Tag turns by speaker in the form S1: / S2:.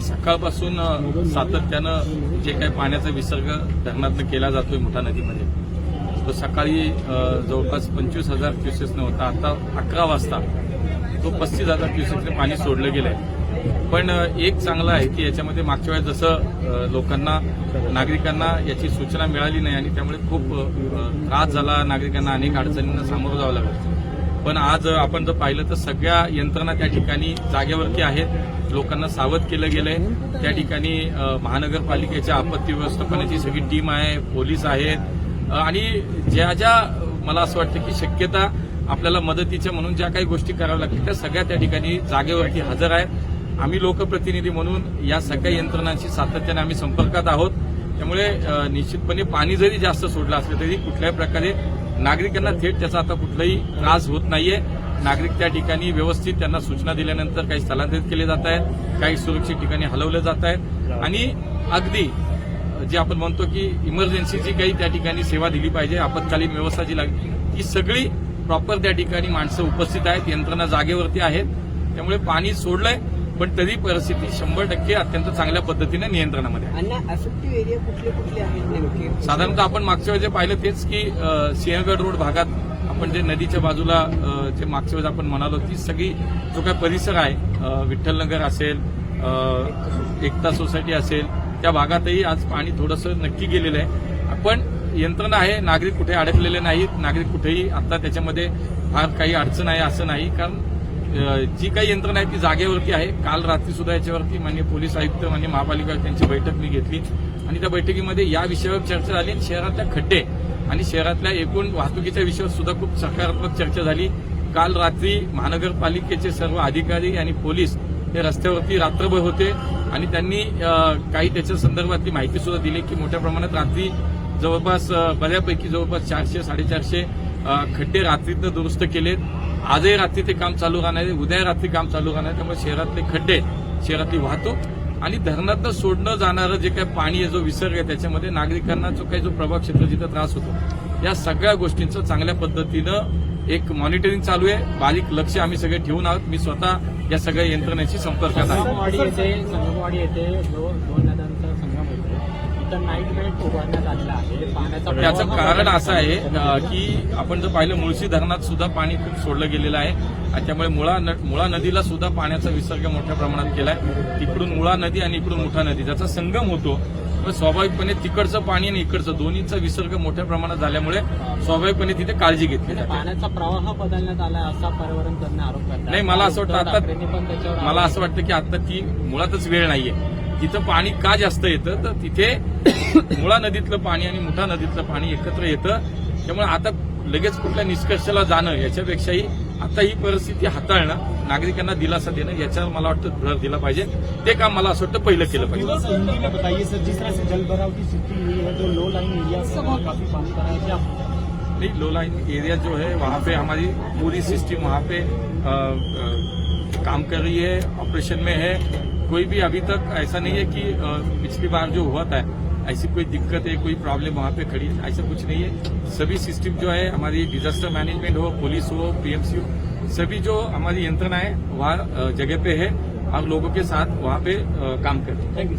S1: सकाळपासून सातत्यानं जे काही पाण्याचा विसर्ग धरणातनं केला जातोय मोठा नदीमध्ये तो सकाळी जवळपास पंचवीस हजार क्युसेसनं होता आता अकरा वाजता तो पस्तीस हजार क्युसेसने पाणी सोडलं गेलंय. पण एक चांगलं आहे की याच्यामध्ये मागच्या वेळेस जसं लोकांना नागरिकांना याची सूचना मिळाली नाही आणि त्यामुळे खूप त्रास झाला नागरिकांना अनेक अडचणींना सामोरं जावं लागलं. पण आज आपण जर पाहिलं तर सगळ्या यंत्रणा त्या ठिकाणी जागेवरती आहेत. लोकांना सावध केलं गेलंय. त्या ठिकाणी महानगरपालिकेच्या आपत्ती व्यवस्थापनाची सगळी टीम आहे पोलीस आहेत. आणि ज्या ज्या मला असं वाटतं की शक्यता आपल्याला मदतीच्या म्हणून ज्या काही गोष्टी कराव्या लागतील त्या सगळ्या त्या ठिकाणी जागेवरती हजर आहेत. आम्ही लोकप्रतिनिधी म्हणून या सगळ्या यंत्रणांशी सातत्याने आम्ही संपर्कात आहोत. त्यामुळे निश्चितपणे पाणी जरी जास्त सोडलं असलं तरी कुठल्याही प्रकारे नागरिकांना थेट त्याचा आता कुठलाही त्रास होत नाहीये. नागरिक त्या ठिकाणी व्यवस्थित त्यांना सूचना दिल्यानंतर काही स्थलांतरित केले जात आहेत काही सुरक्षित ठिकाणी हलवले जात आहेत. आणि अगदी जे आपण म्हणतो की इमर्जन्सीची काही त्या ठिकाणी सेवा दिली पाहिजे आपत्कालीन व्यवस्था जी लागली ही सगळी प्रॉपर त्या ठिकाणी माणसं उपस्थित आहेत यंत्रणा जागेवरती आहेत. त्यामुळे पाणी सोडलंय. पण तरी परिस्थिती शंभर टक्के अत्यंत चांगल्या पद्धतीने नियंत्रणामध्ये आहे. साधारणतः आपण मागच्या वेळेस पाहिलं तेच की सिंहगड रोड भागात आपण जे नदीच्या बाजूला जे मागच्या वेळेस आपण म्हणालो ती सगळी जो काही परिसर आहे विठ्ठलनगर असेल एकता सोसायटी असेल त्या भागातही आज पाणी थोडंसं नक्की गेलेलं आहे. पण यंत्रणा आहे नागरिक कुठे अडकलेले नाहीत नागरिक कुठेही आता त्याच्यामध्ये फार काही अडचण आहे असं नाही. कारण जी काही यंत्रणा आहे ती जागेवरती आहे. काल रात्री सुद्धा याच्यावरती माननीय पोलीस आयुक्त माननीय महापालिका त्यांची यांची बैठक मी घेतली. आणि त्या बैठकीमध्ये या विषयावर चर्चा झाली आणि शहरातल्या खड्डे आणि शहरातल्या एकूण वाहतुकीच्या विषयावर सुद्धा खूप सकारात्मक चर्चा झाली. काल रात्री महानगरपालिकेचे सर्व अधिकारी आणि पोलीस हे रस्त्यावरती रात्रभर होते आणि त्यांनी काही त्याच्या संदर्भातली माहिती सुद्धा दिली की मोठ्या प्रमाणात रात्री जवळपास बऱ्यापैकी जवळपास चारशे साडेचारशे खड्डे रात्रीतनं दुरुस्त केलेत. आजही रात्री ते काम चालू राहणार आहे. उद्या रात्री काम चालू राहणार आहे. त्यामुळे शहरातले खड्डे शहरातली वाहतूक आणि धरणातनं सोडणं जाणारं जे काही पाणी आहे जो विसर्ग आहे त्याच्यामध्ये नागरिकांना जो काही जो प्रभाव क्षेत्र जिथं त्रास होतो या सगळ्या गोष्टींचं चांगल्या पद्धतीनं एक मॉनिटरिंग चालू आहे. बारीक लक्ष आम्ही सगळे ठेवून आहोत. मी स्वतः या सगळ्या यंत्रणेची संपर्कात आहे.
S2: इथं नाईट बेल्ट उभारण्यात आलेला आहे. पाण्याचा
S1: त्याचं कारण असं आहे की आपण जर पाहिलं मुळशी धरणात सुद्धा पाणी खूप सोडलं गेलेलं आहे. आणि त्यामुळे मुळा मुळा नदीला सुद्धा पाण्याचा विसर्ग मोठ्या प्रमाणात केलाय. तिकडून मुळा नदी आणि इकडून मुठा नदी त्याचा संगम होतो स्वाभाविकपणे तिकडचं पाणी आणि इकडचं दोन्हीचा विसर्ग मोठ्या प्रमाणात झाल्यामुळे स्वाभाविकपणे तिथे काळजी घेतली जाते.
S2: पाण्याचा प्रवाह बदलण्यात आला असा पर्यावरण तज्ञ आरोप
S1: नाही, मला असं वाटतं आता- मला असं वाटतं की आता ती मुळातच वेळ नाहीये. तिथं पाणी का जास्त येतं तर तिथे मुळा नदीतलं पाणी आणि मुठा नदीतलं पाणी एकत्र येतं. त्यामुळे आता लगेच कुठल्या निष्कर्षाला जाणं याच्यापेक्षाही आता ही परिस्थिती हाताळणं नागरिकांना दिलासा देणं याच्यावर मला वाटतं भर दिला पाहिजे. ते काम मला असं वाटतं पहिलं केलं पाहिजे. नहीं लो लाइन एरिया जो है वहाँ पे हमारी पूरी सिस्टम वहाँ पे अ, अ, काम कर रही है ऑपरेशन में है। कोई भी अभी तक ऐसा नहीं है कि पिछली बार जो हुआ था, ऐसी कोई दिक्कत है, कोई प्रॉब्लम वहाँ पे खड़ी है ऐसा कुछ नहीं है। सभी सिस्टम जो है, हमारी डिजास्टर मैनेजमेंट हो पुलिस हो पीएमसी हो, सभी जो हमारी यंत्रणाएँ वहाँ जगह पे है हम लोगों के साथ वहाँ पे काम करते है।
S3: Thank you